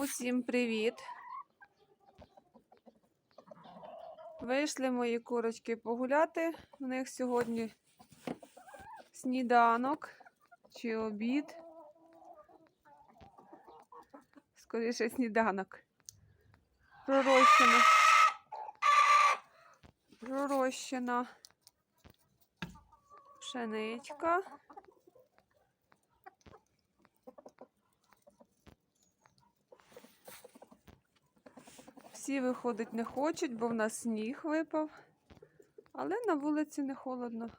Усім привіт! Вийшли мої курочки погуляти. У них сьогодні сніданок чи обід. Скоріше сніданок. Пророщена. Пророщена пшеничка. Всі виходить не хочуть, бо в нас сніг випав. Але на вулиці не холодно.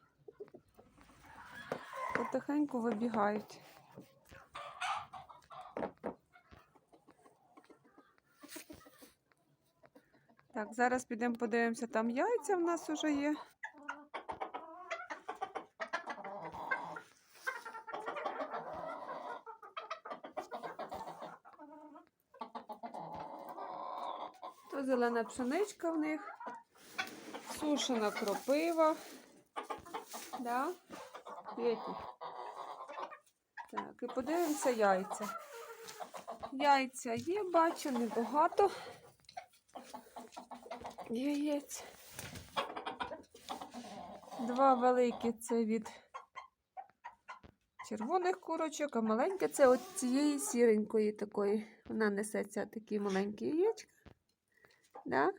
Потихеньку вибігають. Так, зараз підемо подивимося, там яйця в нас вже є. Зелена пшеничка в них, сушена кропива. Да? Так, і подивимося яйця. Яйця є, бачу, небагато. Яєць. Два великі це від червоних курочок, а маленьке це от цієї сіренької такої. Вона несеться такі маленькі яєчка. Да?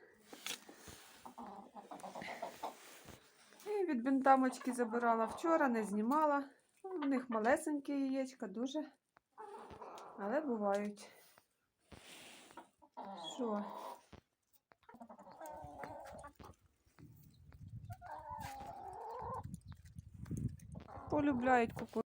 І від бентамочки забирала вчора, не знімала. У них малесенькі яєчка, дуже. Але бувають. Що? Полюбляють кукурудзу.